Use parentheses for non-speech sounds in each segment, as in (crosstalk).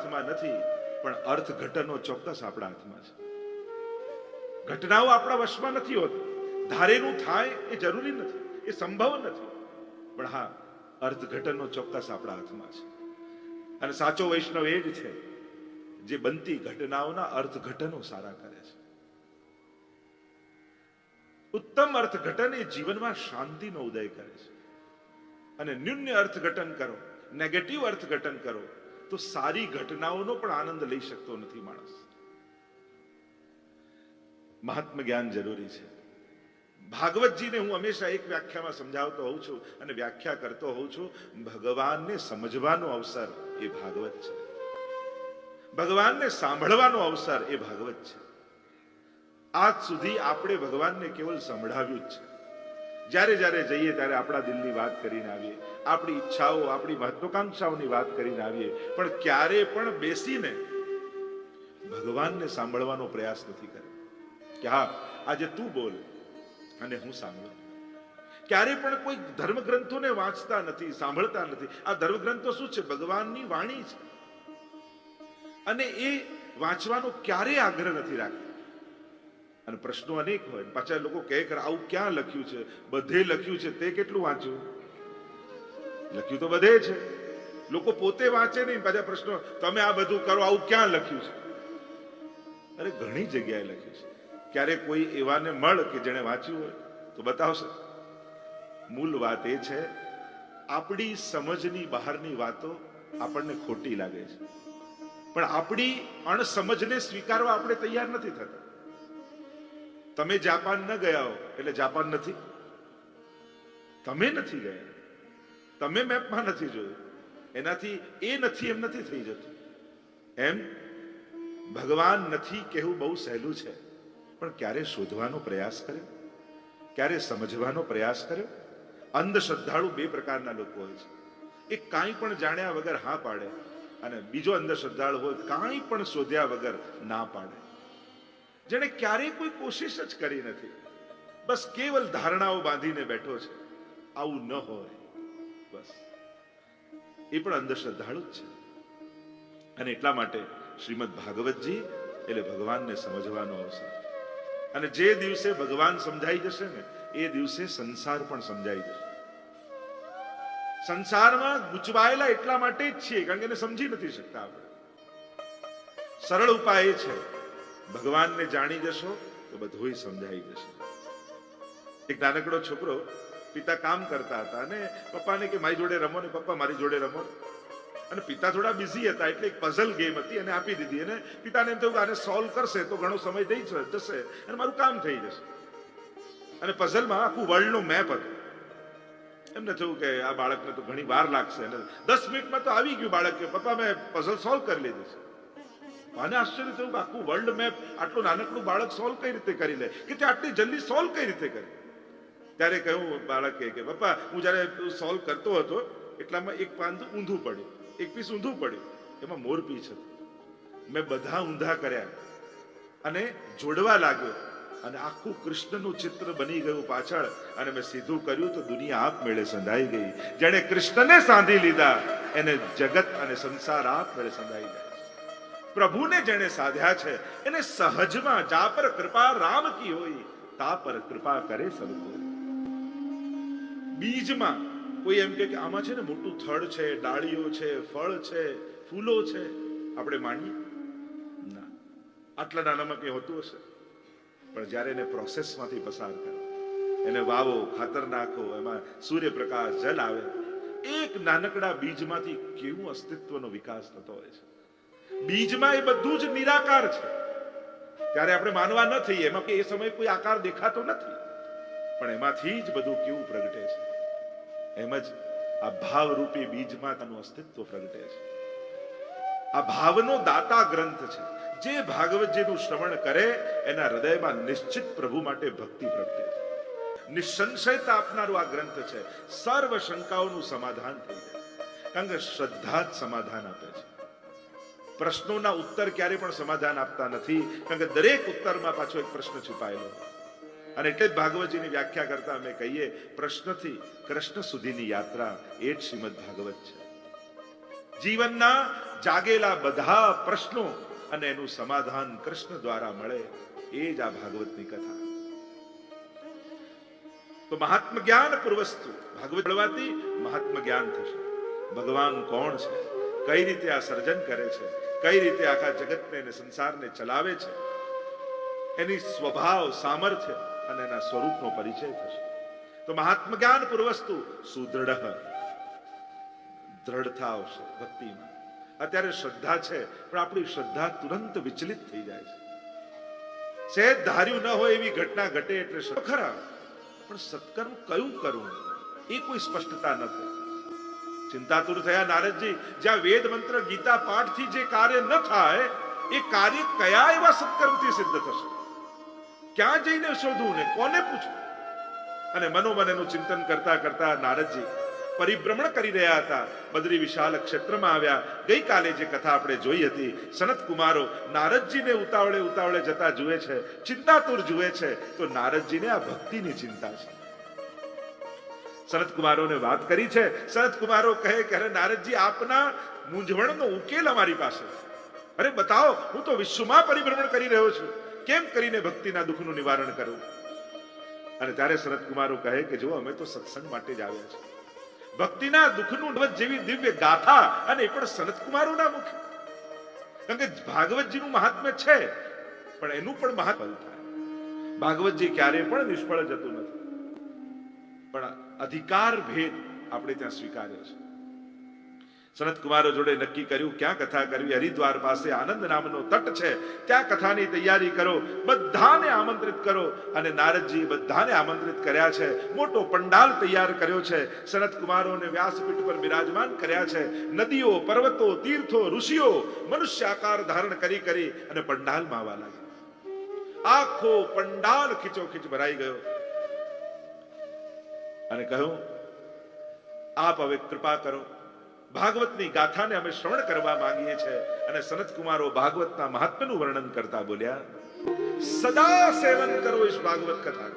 હાથમાં નથી, પણ અર્થઘટનો ચોક્કસ આપણા હાથમાં છે. ઘટનાઓ આપણા વશમાં નથી હોતી. ધારેલું થાય એ જરૂરી નથી, એ સંભવ નથી. પણ હા અર્થઘટનો ચોક્કસ આપણા હાથમાં છે. અને સાચો વૈષ્ણવ એ જ છે, જે બનતી ઘટનાઓના અર્થઘટનો સારા કરે છે. ઉત્તમ અર્થઘટન એ જીવનમાં શાંતિનો ઉદય કરે છે. અને ન્યૂન્ય અર્થઘટન કરો નેગેટિવ અર્થઘટન કરો તો સારી ઘટનાઓનો પણ આનંદ લઈ શકતો નથી માણસ. મહાત્મ જ્ઞાન જરૂરી છે. ભાગવતજીને હું હંમેશા એક વ્યાખ્યામાં સમજાવતો હોઉં છું અને વ્યાખ્યા કરતો હોઉં છું, ભગવાનને સમજવાનો અવસર એ ભાગવત છે. ભગવાનને સાંભળવાનો અવસર એ ભાગવત છે. આજ સુધી આપણે ભગવાનને કેવલ સંભળાવ્યું જ છે. જ્યારે જ્યારે જઈએ ત્યારે આપણા દિલની વાત કરીને આવીએ, આપણી ઈચ્છાઓ, આપણી મહત્વકાંક્ષાઓની વાત કરીને આવીએ, પણ ક્યારે પણ બેસીને ભગવાનને સાંભળવાનો પ્રયાસ નથી કર્યો કે હા, આજે તું બોલ અને હું સાંભળું. ક્યારે પણ કોઈ ધર્મગ્રંથોને વાંચતા નથી, સાંભળતા નથી. આ ધર્મગ્રંથો શું છે? ભગવાનની વાણી છે. અને એ વાંચવાનો ક્યારેય આગ્રહ નથી રાખતા. અને પ્રશ્નો અનેક હોય. પાછા લોકો કહે કે આવું ક્યાં લખ્યું છે? બધે લખ્યું છે. તે કેટલું વાંચ્યું? લખ્યું તો બધે છે. લોકો પોતે વાંચે નહીં. પાછા પ્રશ્નો, તમે આ બધું કરો, આવું ક્યાં લખ્યું છે? અરે, ઘણી જગ્યાએ લખ્યું છે. ક્યારે કોઈ એવાને મળ કે જેણે વાંચ્યું હોય, તો બતાવશે. મૂળ વાત એ છે, આપણી સમજની બહારની વાતો આપણને ખોટી લાગે છે. પણ આપણી અણસમજને સ્વીકારવા આપણે તૈયાર નથી થતા. તમે જાપાન ન ગયા હો, એટલે જાપાન નથી. તમે નથી ગયા. તમે મેપમાં નથી જોયું. એનાથી એ નથી, એમ નથી થઈ જતું. એમ? ભગવાન નથી કહેવું બહુ સહેલું છે. પણ ક્યારે શોધવાનો પ્રયાસ કર્યો? ક્યારે સમજવાનો પ્રયાસ કર્યો? અંધશ્રદ્ધાળુ બે પ્રકારના લોકો હોય છે. એ કાંઈ પણ જાણ્યા વગર હા પાડે અને બીજો અંધશ્રદ્ધાળુ હોય કાંઈ પણ શોધ્યા વગર ના પાડે. જેણે ક્યારેય કોઈ કોશિશ જ કરી નથી. બસ કેવલ ધારણાઓ બાંધીને બેઠો છે. આવું ન હોય. બસ. એ પણ અંધશ્રદ્ધાળુ જ છે. અને એટલા માટે શ્રીમદ ભાગવતજી એટલે ભગવાનને સમજવાનો અવસર. અને જે દિવસે ભગવાન સમજાઈ જશે ને, એ દિવસે સંસાર પણ સમજાઈ જશે. સંસારમાં ગૂંચવાયેલા એટલા માટે જ છીએ, કારણ કે એને સમજી નથી શકતા આપણે. સરળ ઉપાય છે ભગવાનને જાણી જશો તો બધું સમજાઈ જશે. એક નાનકડો છોકરો પિતા કામ કરતા હતા અને પપ્પાને કે, મારી જોડે રમો ને પપ્પા, મારી જોડે રમો. અને પિતા થોડા બિઝી હતા, એટલે એક પઝલ ગેમ હતી અને આપી દીધી અને પિતાને એમ થયું કે, આને સોલ્વ કરશે તો ઘણો સમય થઈ જશે અને મારું કામ થઈ જશે. અને પઝલમાં આખું વર્લ્ડનું મેપ હતું. એમને થયું કે, આ બાળકને તો ઘણી વાર લાગશે. અને દસ મિનિટમાં તો આવી ગયું બાળક કે, પપ્પા, મેં પઝલ સોલ્વ કરી લીધું છે. મને આશ્ચર્ય થયું કે આખું વર્લ્ડ મેપ આટલું નાનકડું બાળક સોલ્વ કઈ રીતે કરી લે? કે તે આટલી જલ્દી સોલ્વ કઈ રીતે કરી? ત્યારે કહ્યું બાળકે કે, પપ્પા, હું જ્યારે સોલ્વ કરતો હતો, એટલામાં એક તો ઊંધું પડ્યું. એક પીસ ઊંધું પડ્યું. એમાં મોર પીસ હતું. મેં બધા ઊંધા કર્યા. અને જોડવા લાગ્યો. અને આખું કૃષ્ણનું ચિત્ર બની ગયું પાછળ. અને મેં સીધું કર્યું તો દુનિયા આપમેળે સંધાઈ ગઈ. જેણે કૃષ્ણને સાંધી લીધા, એને જગત અને સંસાર આપમેળે સંધાઈ જાય પ્રભુને જેણે સાધ્યા છે, એને સહજમાં જા પર કૃપા રામ કી હોય, તા પર કૃપા કરે સબ કોઈ બીજમાં કોઈ એમ કે આમાં છે ને મોટું થડ છે, ડાળીઓ છે, ફળ છે, ફૂલો છે, આપણે માનીએ? ના. આટલા નાનામાં કંઈ હોતું હશે? પણ જ્યારે એને પ્રોસેસમાંથી પસાર કરો, એને વાવો, ખાતર નાખો, એમાં સૂર્યપ્રકાશ, જલ આવે, એક નાનકડા બીજમાંથી કેવું અસ્તિત્વનો વિકાસ થતો હોય છે? બીજમાં એ બધું જ નિરાકાર છે. ત્યારે આપણે માનવા ન એમાં કે એ સમયે કોઈ આકાર દેખાતો નથી. પણ એમાંથી જ બધું કેવું પ્રગટે છે. એમ જ આ ભાવરૂપી બીજમાં તેનું અસ્તિત્વ પ્રગટે છે. આ ભાવનો દાતા ગ્રંથ છે. જે ભાગવતજીનું શ્રવણ કરે, એના હૃદયમાં નિશ્ચિત પ્રભુ માટે ભક્તિ પ્રગટે છે. નિસંશયતા આપનારું આ ગ્રંથ છે. સર્વ શંકાઓનું સમાધાન થઈ જાય. કારણ કે શ્રદ્ધા જ સમાધાન આપે છે. પ્રશ્નોના ઉત્તર ક્યારે પણ સમાધાન આપતા નથી, કારણ કે દરેક ઉત્તરમાં પાછો એક પ્રશ્ન છુપાયેલો. અને એટલે જ ભાગવતજીની વ્યાખ્યા કરતા અમે કહીએ, પ્રશ્નથી કૃષ્ણ સુધીની યાત્રા એ જ શ્રીમદ ભાગવત છે. જીવનના જાગેલા બધા પ્રશ્નો અને એનું સમાધાન કૃષ્ણ દ્વારા મળે એ જ આ ભાગવતની કથા. તો મહાત્મ જ્ઞાન પૂર્વસ્તુ, ભાગવત મળવાથી મહાત્મ જ્ઞાન થશે. ભગવાન કોણ છે? કઈ રીતે આ સર્જન કરે છે? કઈ રીતે આખા જગતને અને સંસારને ચલાવે છે? એની સ્વભાવ, સામર્થ્ય અને એના સ્વરૂપનો પરિચય થશે. તો મહાત્મ જ્ઞાન પૂર્વસ્તુ સુદૃઢ. દ્રઢતા આવશે ભક્તિમાં. અત્યારે શ્રદ્ધા છે, પણ આપણી શ્રદ્ધા તુરંત વિચલિત થઈ જાય છે. સહેજ ધાર્યું ન હોય એવી ઘટના ઘટે એટલે ખરા. પણ સત્કર્મ કયું કરવું એ કોઈ સ્પષ્ટતા ન થઈ ચિંતાતુર થયા નારદજી. જ્યાં વેદ મંત્ર, ગીતા, પાઠથી જે કાર્ય ન થાય, એ કાર્ય કયા એવા સત્કર્મથી સિદ્ધ થશે? ક્યાં જઈને શોધવું ને કોને પૂછવું? અને મનોમન એનું ચિંતન કરતા કરતા નારદજી પરિભ્રમણ કરી રહ્યા હતા. બદ્રી વિશાલ ક્ષેત્રમાં આવ્યા. ગઈકાલે જે કથા આપણે જોઈ હતી સનત કુમારો નારદજીને ઉતાવળે ઉતાવળે જતા જુએ છે, ચિંતાતુર જુએ છે. તો નારદજીને આ ભક્તિની ચિંતા છે. સનત કુમારોને વાત કરી છે. સનત કુમારો કહે કે, અરે નારદજી, આપના મૂંઝવણનો ઉકેલ અમારી પાસે અરે બતાવો, હું તો વિશ્વમાં પરિભ્રમણ કરી રહ્યો છું. કેમ કરીને ભક્તિના દુઃખનું નિવારણ કરું? અને ત્યારે સનત કુમારો કહે કે જો અમે તો સત્સંગ માટે જ આવ્યા છીએ. ભક્તિના દુઃખનું નવત જેવી દિવ્ય ગાથા અને એ પણ સનત કુમારોના મુખે. કારણ કે ભાગવતજીનું મહાત્મ્ય છે, પણ એનું પણ મહાત્મ્ય થાય. ભાગવતજી ક્યારે પણ નિષ્ફળ જતું નથી. પણ અધિકાર ભેદ આપણે ત્યાં સ્વીકાર્યો છે. સનત કુમારો જોડે નક્કી કર્યું, ક્યાં કથા કરવી? હરિદ્વાર પાસે આનંદ નામનો તટ છે. ત્યાં કથાની તૈયારી કરો, બધાને આમંત્રિત કરો. અને નારદજી બધાને આમંત્રિત કર્યા છે. મોટો પંડાલ તૈયાર કર્યો છે. સનત કુમારોને વ્યાસપીઠ પર બિરાજમાન કર્યા છે. નદીઓ, પર્વતો, તીર્થો, ઋષિઓ મનુષ્ય આકાર ધારણ કરી કરી અને પંડાલમાં આવવા લાગ્યા. આખો પંડાલ ખીચોખીચ ભરાઈ ગયો. અને કહ્યું, આપ હવે કૃપા કરો. ભાગવતની ગાથાને અમે શ્રવણ કરવા માંગીએ છીએ અને સનતકુમારો ભાગવતના મહાત્મ્યનું વર્ણન કરતા બોલ્યા, સદા સેવન કરો ઈશ ભાગવત કથા.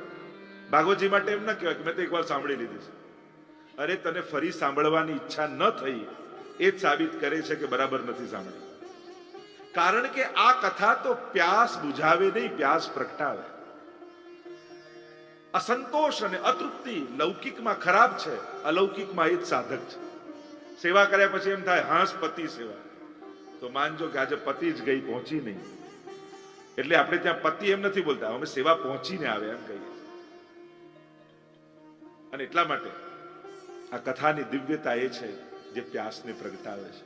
ભાગવતજી માટે એમ ન કહેવાય કે મેં તો એકવાર સાંભળી લીધી છે. અરે, તને ફરી સાંભળવાની ઈચ્છા ન થઈ, એ જ સાબિત કરે છે કે બરાબર નથી સાંભળી. કારણ કે આ કથા તો પ્યાસ બુઝાવે નહીં, પ્યાસ પ્રગટાવે. અસંતોષ અને અતૃપ્તિ લૌકિકમાં ખરાબ છે, અલૌકિકમાં એ જ સાધક છે. સેવા કર્યા પછી એમ થાય, હાંસ પતિ સેવા. તો માનજો કે આજે પતિ જ ગઈ, પહોંચી નહીં. એટલે આપણે ત્યાં પતિ એમ નથી બોલતા, અમે સેવા પહોંચીને આવે એમ કહીએ અને એટલા માટે આ કથાની દિવ્યતા એ છે જે પ્યાસને પ્રગટાવે છે.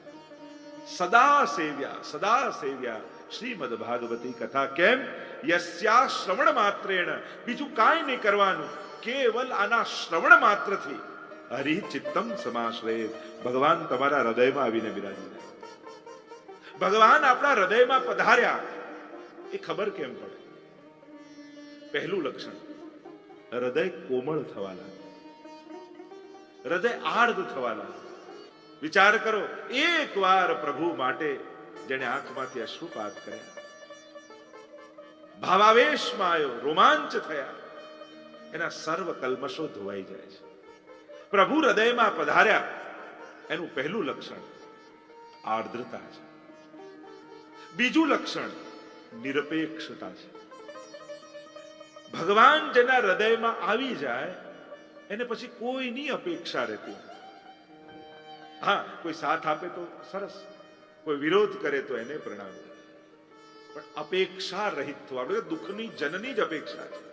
સદા સેવ્યા સદા સેવ્યા, શ્રીમદ ભાગવતી કથા કેમ? યસ્યા શ્રવણ માત્રેણ બીજું કાંઈ નહીં કરવાનું કેવલ આના શ્રવણ માત્રથી હરિ ચિત્તમ સમાશ્રય ભગવાન તમારા હૃદયમાં આવીને બિરાજી ભગવાન આપણા હૃદયમાં પધાર્યા એ ખબર કેમ પડે પહેલું લક્ષણ હૃદય કોમળ થવા લાગે હૃદય આર્દ થવા લાગે વિચાર કરો એક વાર પ્રભુ માટે જેને આંખમાંથી અશ્રુપાત કર્યા ભાવાવેશમાં આવ્યો રોમાંચ થયા. એના સર્વ કલમશો ધોવાઈ જાય છે. પ્રભુ હૃદયમાં પધાર્યા. એનું પહેલું લક્ષણ આર્દ્રતા છે. બીજું લક્ષણ નિરપેક્ષતા છે. ભગવાન જેના હૃદયમાં આવી જાય, એને પછી કોઈની અપેક્ષા રહેતી હા, કોઈ સાથ આપે તો સરસ. કોઈ વિરોધ કરે તો એને પ્રણામ. પણ અપેક્ષા રહિત થવું દુઃખની જનની જ અપેક્ષા છે.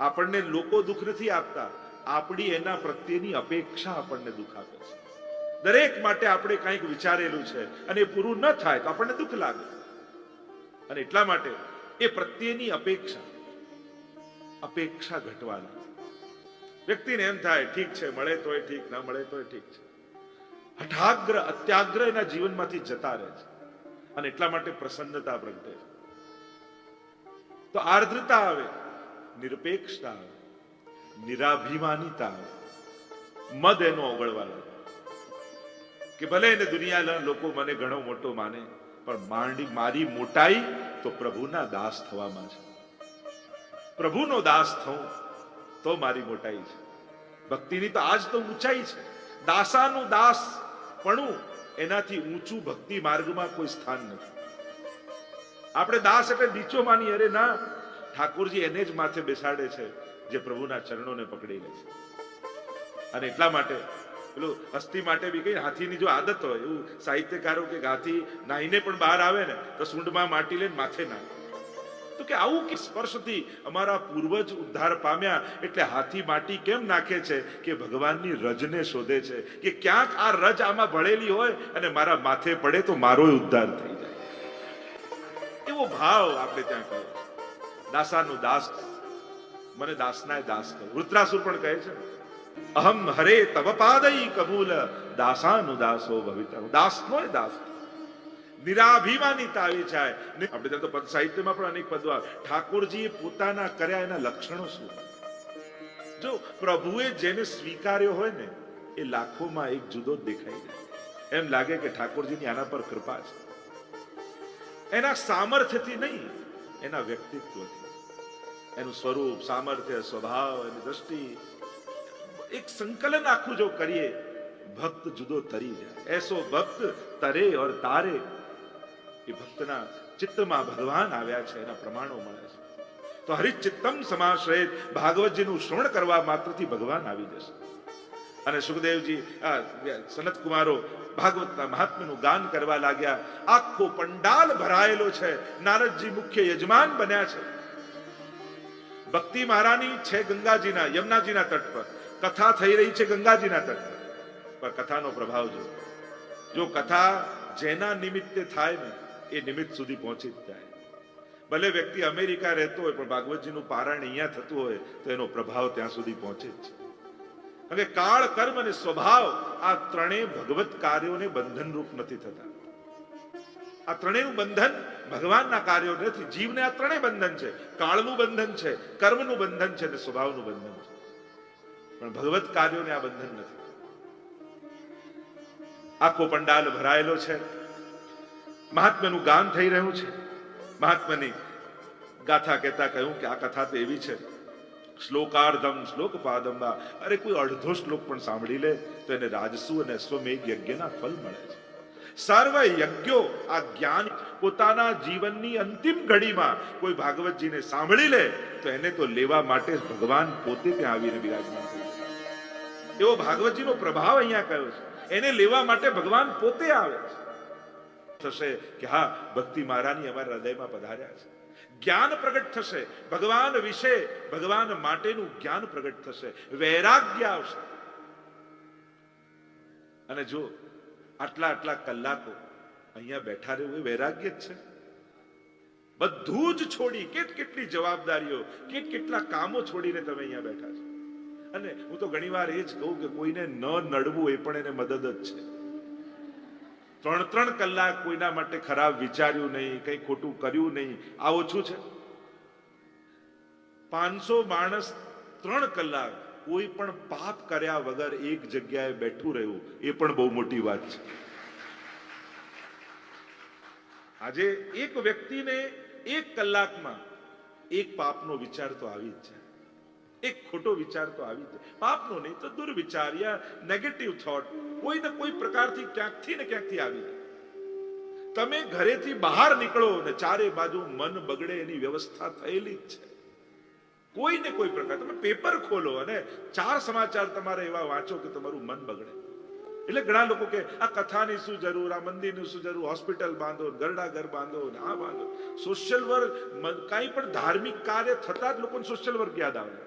આપણને લોકો દુઃખ નથી આપતા, આપણી એના પ્રત્યેની અપેક્ષા આપણને દુઃખ આપે છે. દરેક માટે આપણે કંઈક વિચારેલું છે અને પૂરું ન થાય તો આપણને દુઃખ લાગે. અને એટલા માટે એ પ્રત્યેની અપેક્ષા અપેક્ષા ઘટવા લાગે વ્યક્તિને એમ થાય, ઠીક છે, મળે તોય ઠીક, ના મળે તોય ઠીક છે. હઠાગ્ર, અત્યાગ્ર એના જીવનમાંથી જતા રહે છે. અને એટલા માટે પ્રસન્નતા પ્રગટે તો આર્દ્રતા આવે, નિરપેક્ષતા આવે, નિરાભિમાનીતા આવે. મદ એનો ઓગળવા લાગે. કે ભલે એને દુનિયાના લોકો મને ઘણો મોટો માને, પણ માંડી મારી મોટાઈ તો પ્રભુના દાસ થવામાં છે. પ્રભુનો દાસ થવું તો મારી મોટાઈ છે. ભક્તિની તો આજ તો ઊંચાઈ છે. દાસાનું દાસ પણું એનાથી ઊંચું ભક્તિ માર્ગમાં કોઈ સ્થાન નથી. આપણે દાસ એટલે નીચો માની, અરે ના, ઠાકોરજી એને જ માથે બેસાડે છે જે પ્રભુના ચરણોને પકડી લે છે. અને એટલા માટે, પેલું હસ્તી માટે બી કઈ હાથીની જો આદત હોય, એવું સાહિત્યકારો કે હાથી નાહીને પણ બહાર આવે ને, તો સૂંઢમાં માટી લઈને માથે નાખે. કે આવું કે સ્પર્શથી અમારા પૂર્વજ ઉદ્ધાર પામ્યા એટલે હાથી માટી કેમ નાખે છે કે ભગવાનની રજને શોધે છે કે ક્યાંક આ રજ આમાં ભળેલી હોય અને મારા માથે પડે તો મારો ઉદ્ધાર થઈ જાય. એવો ભાવ આપણે ત્યાં કહ્યો છે. દાસાનું દાસ મને દાસનાય દાસ કહ્યું વૃત્રાસુર પણ કહે છે અહમ હરે તવ પાદઈ કબૂલ. દાસાનું દાસો ભવિતા દાસનો દાસ. નિરાભિમાનીતા આવી જાય આપણે તો સાહિત્યમાં પણ અનેક પદો આવે. ઠાકોરજીએ પોતાના કર્યા એના લક્ષણો શું? જો પ્રભુએ જેને સ્વીકાર્યો હોય ને, એ લાખોમાં એક જુદો દેખાઈ જાય. એમ લાગે કે ઠાકોરજીની આના પર કૃપા છે. એના સામર્થ્યથી નહીં, એના વ્યક્તિત્વથી. એનું સ્વરૂપ, સામર્થ્ય, સ્વભાવ, એની દ્રષ્ટિ, એક સંકલન આખું જો કરીએ, ભક્ત જુદો તરી જાય. એસો ભક્ત તરે ઓર તારે એ ભક્તના ચિત્તમાં ભગવાન આવ્યા છે, એના પ્રમાણો મળે છે. તો હરિચિત્તમ સમાશ્રય ભાગવતજીનું શ્રવણ કરવા માત્રથી ભગવાન આવી જશે. અને સુખદેવજી સનત કુમારો ભાગવતના મહાત્મ્યનું ગાન કરવા લાગ્યા. આખો પંડાલ ભરાયેલો છે. નારદજી મુખ્ય યજમાન બન્યા છે. ભક્તિ મહારાની છે ગંગાજીના, યમુનાજીના તટ પર. કથા થઈ રહી છે ગંગાજીના તટ પર. કથાનો પ્રભાવ જો જો કથા જેના નિમિત્તે થાય ને એ નિમિત્ત સુધી પહોંચી જ જાય. ભલે વ્યક્તિ અમેરિકા રહેતો હોય, પણ ભાગવતજીનું પારાયણ અહીંયા થતું હોય, તો એનો પ્રભાવ ત્યાં સુધી પહોંચે જ કારણ કે કાળ, કર્મ અને સ્વભાવ આ ત્રણેય ભગવત કાર્યોને બંધનરૂપ નથી થતા. આ ત્રણેયનું બંધન ભગવાનના કાર્યો નથી. જીવને આ ત્રણેય બંધન છે. કાળનું બંધન છે, કર્મનું બંધન છે અને સ્વભાવનું બંધન છે. પણ ભગવત કાર્યોને આ બંધન નથી. આખો પંડાલ ભરાયેલો છે. મહાત્માનું ગાન થઈ રહ્યું છે. મહાત્માની ગાથા કહેતા કહ્યું કે આ કથા તો એવી છે. શ્લોકાર્ધમ શ્લોક પાદંબા અરે કોઈ અડધો શ્લોક પણ સાંભળી લે તો એને રાજસુ અને અશ્વમેઘ યજ્ઞના ફલ મળે છે. સર્વ યજ્ઞો આ જ્ઞાન પોતાના જીવનની અંતિમ ઘડીમાં કોઈ ભાગવતજીને સાંભળી લે તો એને તો લેવા માટે ભગવાન પોતે ત્યાં આવીને બિરાજમાન થયું. એવો ભાગવતજીનો પ્રભાવ અહીંયા કયો છે? એને લેવા માટે ભગવાન પોતે આવે છે. થશે કે હા, ભક્તિ મહારાની અમારા હૃદયમાં પધાર્યા છે. જ્ઞાન પ્રગટ થશે. ભગવાન વિશે, ભગવાન માટેનું જ્ઞાન પ્રગટ થશે. વૈરાગ્ય આવશે. અને જો આટલા આટલા કલાકો અહીંયા બેઠા રહેવું એ વૈરાગ્ય જ છે? બધું જ છોડી કેટ કેટલી જવાબદારીઓ, કેટ કેટલા કામો છોડીને તમે અહીંયા બેઠા છો? અને હું તો ઘણીવાર એ જ કહું કે કોઈને ન નડવું એ પણ એને મદદ જ છે. ત્રણ ત્રણ કલાક કોઈના માટે ખરાબ વિચાર્યું નહીં, કંઈ ખોટું કર્યું નહીં, આ ઓછું છે. પાંચસો માણસ ત્રણ કલાક કોઈ પણ પાપ કર્યા વગર એક જગ્યાએ બેઠું રહ્યું, એ પણ બહુ મોટી વાત છે. આજે એક વ્યક્તિને એક કલાકમાં એક પાપનો વિચાર તો આવી જ જાય. એક ખોટો વિચાર તો આવી જાય. પાપનો નહીં તો દુર્વિચાર યા નેગેટિવ થોટ કોઈ ને કોઈ પ્રકારથી ક્યાંકથી ને ક્યાંકથી આવી જાય. તમે ઘરેથી બહાર નીકળો ને ચારે બાજુ મન બગડે એની વ્યવસ્થા થયેલી જ છે. કોઈ ને કોઈ પ્રકાર તમે પેપર ખોલો અને ચાર સમાચાર તમારે એવા વાંચો કે તમારું મન બગડે. એટલે ઘણા લોકો કે આ કથાની શું જરૂર, આ મંદિરની શું જરૂર, હોસ્પિટલ બાંધો, ગરડા ઘર બાંધો ને આ બાંધો. સોશિયલ વર્ક કાંઈ પણ ધાર્મિક કાર્ય થતા જ લોકોને સોશિયલ વર્ક યાદ આવે.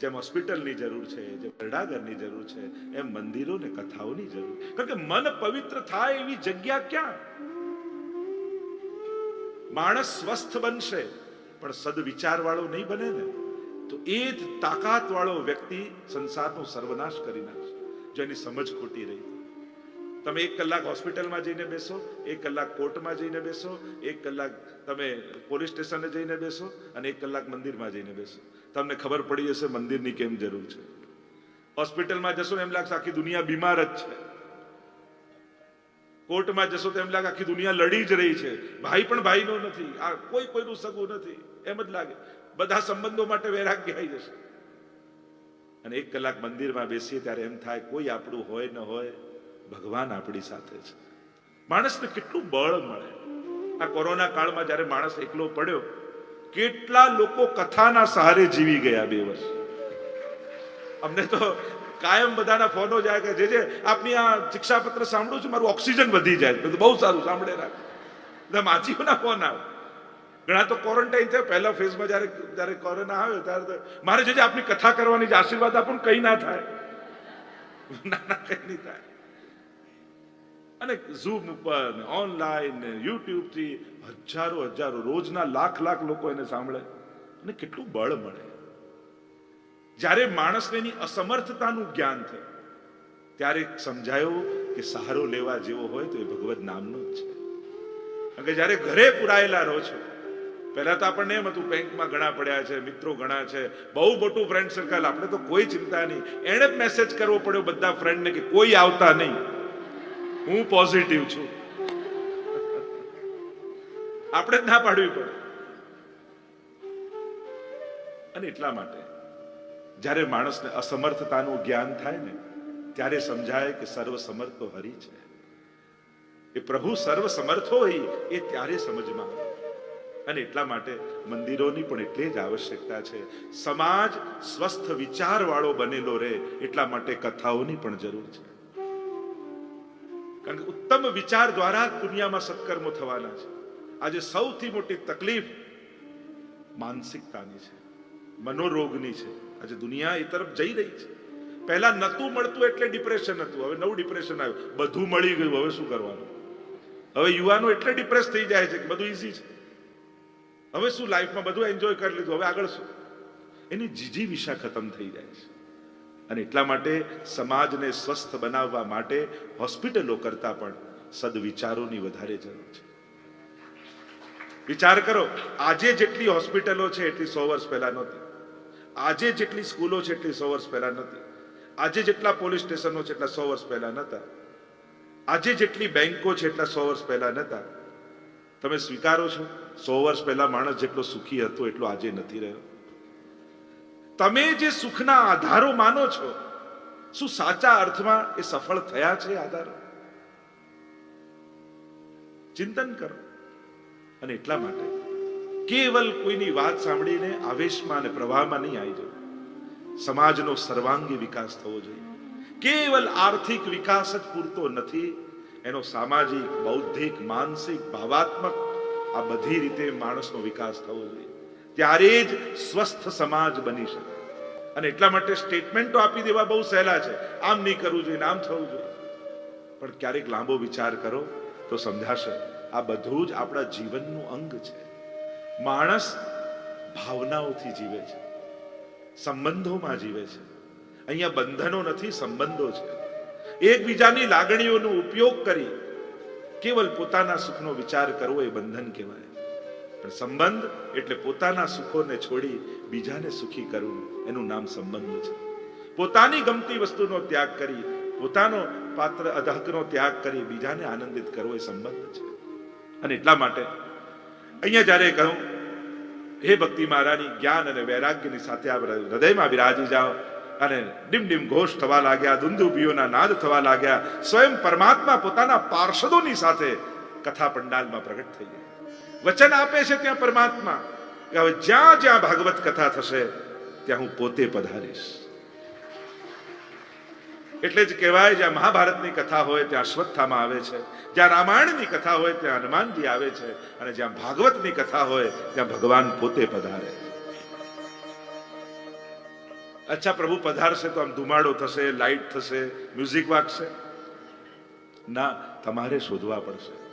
જેમ હોસ્પિટલની જરૂર છે, જેમ ગરડાઘરની જરૂર છે, એમ મંદિરો ને કથાઓની જરૂર. કારણ કે મન પવિત્ર થાય એવી જગ્યા ક્યાં? માણસ સ્વસ્થ બનશે, પણ સદવિચાર વાળો નહીં બને ને, તો એ જ તાકાત વાળો વ્યક્તિ સંસારનો સર્વનાશ કરી નાખશે, જો એની સમજ ખોટી રહી. તમે એક કલાક હોસ્પિટલમાં જઈને બેસો, એક કલાક કોર્ટમાં જઈને બેસો, એક કલાક તમે પોલીસ સ્ટેશને જઈને બેસો અને એક કલાક મંદિરમાં જઈને બેસો. તમને ખબર પડી જશે મંદિરની કેમ જરૂર છે. હોસ્પિટલમાં જશો એમ લાગશે આખી દુનિયા બીમાર જ છે. કોર્ટમાં જશો તો એમ લાગે આખી દુનિયા લડી જ રહી છે. ભાઈ પણ ભાઈનો નથી. આ કોઈ કોઈનું સગું નથી. એમ જ લાગે. બધા સંબંધો માટે વૈરાગ્ય આવી જશે. અને એક કલાક મંદિરમાં બેસીએ ત્યારે એમ થાય કોઈ આપણું હોય ન હોય. ભગવાન આપણી સાથે છે. માણસને કેટલું બળ મળે. આ કોરોના કાળમાં જ્યારે માણસ એકલો પડ્યો, કેટલા લોકો કથાના સહારે જીવી ગયા બે વર્ષ. અમને તો કાયમ બધાના ફોનો જાય કે જે જે, આપની આ શિક્ષાપત્ર સાંભળું છું, મારું ઓક્સિજન વધી જાય. બહુ સારું, સાંભળે રાખ. માછીઓના ફોન આવે. ઘણા તો ક્વોરન્ટાઇન થયા, પહેલા ફેઝમાં જ્યારે જ્યારે કોરોના આવ્યો, ત્યારે તો, મારે જે આપની કથા કરવાની જે આશીર્વાદ આપો ને, કઈ ના થાય. (laughs) ના ના, કઈ નહીં થાય. અને ઝૂમ ઉપર ને ઓનલાઈન ને યુટ્યુબથી હજારો હજારો, રોજના લાખ લાખ લોકો એને સાંભળે. અને કેટલું બળ મળે. જ્યારે માણસને એની અસમર્થતાનું જ્ઞાન થાય, ત્યારે સમજાયું કે સહારો લેવા જેવો હોય તો એ ભગવત નામનો જ છે. કારણ કે જ્યારે ઘરે પુરાયેલા રહો છો, પહેલા તો આપણને એમ હતું, બેંકમાં ઘણા પડ્યા છે, મિત્રો ઘણા છે, બહુ મોટું ફ્રેન્ડ સર્કલ આપણે તો કોઈ ચિંતા નહીં. એણે જ મેસેજ કરવો પડ્યો બધા ફ્રેન્ડને કે કોઈ આવતા નહીં. હું પોઝિટિવ છું. આપણે જ ના પાડવી પડે. અને એટલા માટે, જ્યારે માણસને અસમર્થતાનું જ્ઞાન થાય ને, ત્યારે સમજાય કે સર્વ સમર્થ તો હરિ છે. એ પ્રભુ સર્વ સમર્થ હોય એ ત્યારે સમજમાં આવે. અને એટલા માટે મંદિરોની પણ એટલી જ આવશ્યકતા છે. સમાજ સ્વસ્થ વિચારવાળો બનેલો રહે એટલા માટે કથાઓની પણ જરૂર છે. કારણ કે ઉત્તમ વિચાર દ્વારા દુનિયામાં સત્કર્મો થવાના છે. આજે સૌથી મોટી તકલીફ માનસિકતાની છે, મનોરોગની છે. આજે દુનિયા એ તરફ જઈ રહી છે. પહેલા નતું મળતું એટલે ડિપ્રેશન હતું, હવે નવું ડિપ્રેશન આવ્યું. બધું મળી ગયું, હવે શું કરવાનું? હવે યુવાનો એટલે ડિપ્રેસ થઈ જાય છે કે બધું ઈઝી છે. હવે શું લાઈફમાં બધું એન્જોય કરી લીધું, હવે આગળ શું? એની જીજી વિશા ખતમ થઈ જાય છે. અને એટલા માટે સમાજને સ્વસ્થ બનાવવા માટે હોસ્પિટલો કરતા પણ સદવિચારોની વધારે જરૂર છે. વિચાર કરો, આજે જેટલી હોસ્પિટલો છે એટલી સો વર્ષ પહેલા નહોતી. આજે જેટલી સ્કૂલો છે એટલી સો વર્ષ પહેલા નહોતી. આજે જેટલા પોલીસ સ્ટેશનો છે એટલા સો વર્ષ પહેલા નહોતા. આજે જેટલી બેંકો છે એટલા સો વર્ષ પહેલા નહોતા. તમે સ્વીકારો છો, સો વર્ષ પહેલા માણસ જેટલો સુખી હતો એટલો આજે નથી રહ્યો. તમે જે સુખના આધારો માનો છો, શું સાચા અર્થમાં એ સફળ થયા છે આધારો? ચિંતન કરો. અને એટલા માટે કેવલ કોઈની વાત સાંભળીને આવેશમાં અને પ્રવાહમાં નહીં આવી જવું. સમાજનો સર્વાંગી વિકાસ થવો જોઈએ. કેવલ આર્થિક વિકાસ જ પૂરતો નથી, એનો સામાજિક, બૌદ્ધિક, માનસિક, ભાવાત્મક આ બધી રીતે માણસનો વિકાસ થવો જોઈએ. ત્યારે જ સ્વસ્થ સમાજ બની શકે. અને એટલા માટે સ્ટેટમેન્ટો આપી દેવા બહુ સહેલા છે. આમ નહીં કરવું જોઈએ આમ થવું જોઈએ. પણ ક્યારેક લાંબો વિચાર કરો તો સમજાશે, આ બધું જ આપણા જીવનનું અંગ છે. માણસ ભાવનાઓથી જીવે છે. સંબંધોમાં જીવે છે. અહીંયા બંધનો નથી, સંબંધો છે. એકબીજાની લાગણીઓનો ઉપયોગ કરી કેવલ પોતાના સુખનો વિચાર કરવો એ બંધન કહેવાય. પણ સંબંધ એટલે પોતાના સુખોને છોડી બીજાને સુખી કરવું. એનું નામ સંબંધ છે. પોતાની ગમતી વસ્તુનો ત્યાગ કરી, પોતાનો પાત્ર અધહકનો ત્યાગ કરી બીજાને આનંદિત કરવો એ સંબંધ છે. અને એટલા માટે અહીંયા જ્યારે કહું, હે ભક્તિ મહારાણી જ્ઞાન અને વૈરાગ્યની સાથે આ હૃદયમાં વિરાજી જાઓ. અને ડીમ ડીમ ઘોષ થવા લાગ્યા દુંદુબીઓના નાદ થવા લાગ્યા, સ્વયં પરમાત્મા પોતાના પાર્ષદોની સાથે કથા પંડાલમાં પ્રગટ થઈ ગયા. વચન આપે છે ત્યાં પરમાત્મા કે હવે જ્યાં જ્યાં ભાગવત કથા થશે, ત્યાં હું પોતે પધારીશ. એટલે જ કહેવાય, જ્યાં મહાભારતની કથા હોય, ત્યાં અશ્વત્થામાં આવે છે. જ્યાં રામાયણની કથા હોય, ત્યાં હનુમાનજી આવે છે. અને જ્યાં ભાગવતની કથા હોય, ત્યાં ભગવાન પોતે પધારે. અચ્છા, પ્રભુ પધારશે તો આમ ધુમાડો થશે, લાઈટ થશે, મ્યુઝિક વાગશે? ના, તમારે શોધવા પડશે.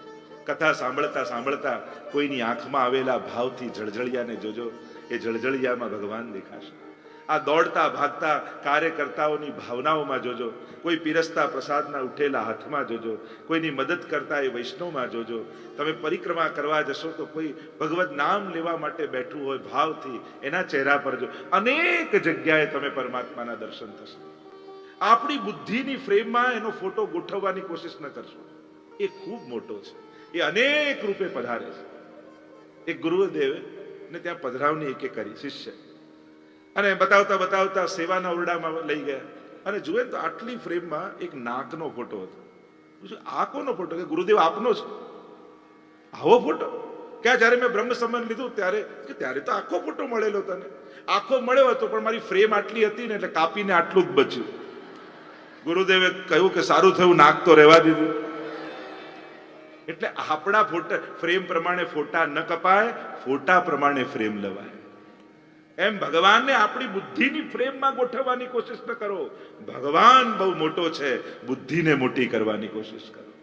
કથા સાંભળતા સાંભળતા કોઈની આંખમાં આવેલા ભાવથી જળજળિયાને જોજો, એ જળજળિયામાં ભગવાન દેખાશે. આ દોડતા, ભાગતા કાર્યકર્તાઓની ભાવનાઓમાં જોજો, કોઈ પીરસતા, પ્રસાદના ઉઠેલા હાથમાં જોજો, કોઈની મદદ કરતા એ વૈષ્ણવમાં જોજો. તમે પરિક્રમા કરવા જશો તો કોઈ ભગવત નામ લેવા માટે બેઠું હોય ભાવથી એના ચહેરા પર જો, અનેક જગ્યાએ તમે પરમાત્માના દર્શન થશે. આપણી બુદ્ધિની ફ્રેમમાં એનો ફોટો ગોઠવવાની કોશિશ ન કરશો. એ ખૂબ મોટો છે. એ અનેક રૂપે પધારે છે. એક ગુરુદેવ ને ત્યાં પધરાવની એકે કરી, શિષ્ય. અને બતાવતા બતાવતા સેવાના ઓરડામાં લઈ ગયા. અને જુએ તો આટલી ફ્રેમમાં એક નાકનો ફોટો હતો. આ કોનો ફોટો? કે ગુરુદેવ આપનો છે. આવો ફોટો? ક્યાં? જ્યારે મેં બ્રહ્મ સંબંધ લીધું ત્યારે? કે ત્યારે તો આખો ફોટો મળેલો તને. આખો મળ્યો હતો, પણ મારી ફ્રેમ આટલી હતી ને એટલે કાપીને આટલું જ બચ્યું. ગુરુદેવે કહ્યું કે સારું થયું, નાક તો રહેવા દીધું. એટલે આપણા ફોટા, ફ્રેમ પ્રમાણે ફોટા ન કપાય, ફોટા પ્રમાણે ફ્રેમ લવાય. એમ ભગવાનને આપણી બુદ્ધિની ફ્રેમમાં ગોઠવવાની કોશિશ ન કરો. ભગવાન બહુ મોટો છે, બુદ્ધિને મોટી કરવાની કોશિશ કરો.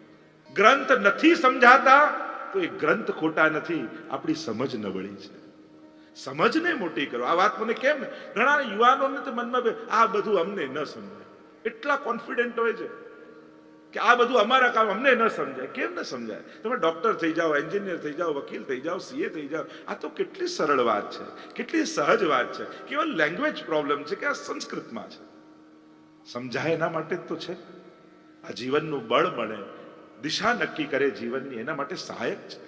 ગ્રંથ નથી સમજાતા, તો એ ગ્રંથ ખોટા નથી, આપણી સમજ નબળી છે. સમજને મોટી કરો. આ વાત મને કેમ? ઘણા યુવાનોને તો મનમાં આ બધું અમને ન સમજાય. એટલા કોન્ફિડન્ટ હોય છે. કે આ બધું અમારા કામ, અમને ન સમજાય. કેમ ન સમજાય? તમે ડોક્ટર થઈ જાઓ એન્જિનિયર થઈ જાઓ, વકીલ થઈ જાઓ સીએ થઈ જાઓ. આ તો કેટલી સરળ વાત છે. કેટલી સહજ વાત છે. કેવલ લેંગ્વેજ પ્રોબ્લેમ છે કે આ સંસ્કૃતમાં છે. સમજાય એના માટે જ તો છે. આ જીવનનું બળ બને. દિશા નક્કી કરે જીવનની, એના માટે સહાયક છે.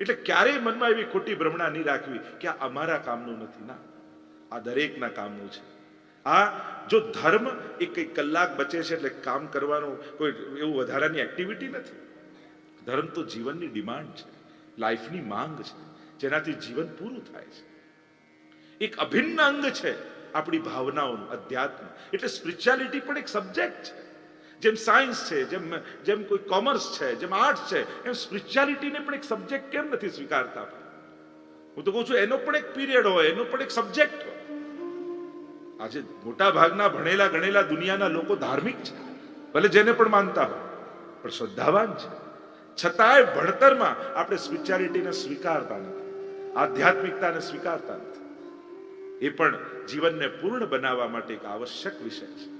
એટલે ક્યારેય મનમાં એવી ખોટી ભ્રમણા નહીં રાખવી કે આ અમારા કામનું નથી. ના. આ દરેકના કામનું છે. આ જો ધર્મ એ કઈ કલાક બચે છે એટલે કામ કરવાનું કોઈ એવું વધારાની એક્ટિવિટી નથી. ધર્મ તો જીવનની ડિમાન્ડ છે લાઈફની માંગ છે, જેનાથી જીવન પૂરું થાય છે. એક અભિન્ન અંગ છે આપણી ભાવનાઓનું, અધ્યાત્મ. એટલે સ્પિરિચ્યુઆલિટી પણ એક સબ્જેક્ટ છે. જેમ સાયન્સ છે, જેમ જેમ કોઈ કોમર્સ છે, જેમ આર્ટ્સ છે, એમ સ્પિરિચ્યુઆલિટીને પણ એક સબ્જેક્ટ કેમ નથી સ્વીકારતા હું તો કહું છું, એનો પણ એક પીરિયડ હોય, એનો પણ એક સબ્જેક્ટ હોય. આજે મોટા ભાગના ભણેલા ગણેલા દુનિયાના લોકો ધાર્મિક છે. ભલે જેને પણ માનતા હોય, પણ શ્રદ્ધાવાન છે. છતાંય ભણતરમાં આપણે સ્પિરિચ્યુઆલિટીને સ્વીકારતા નથી, આધ્યાત્મિકતાને સ્વીકારતા નથી. એ પણ જીવનને પૂર્ણ બનાવવા માટે એક આવશ્યક વિષય છે.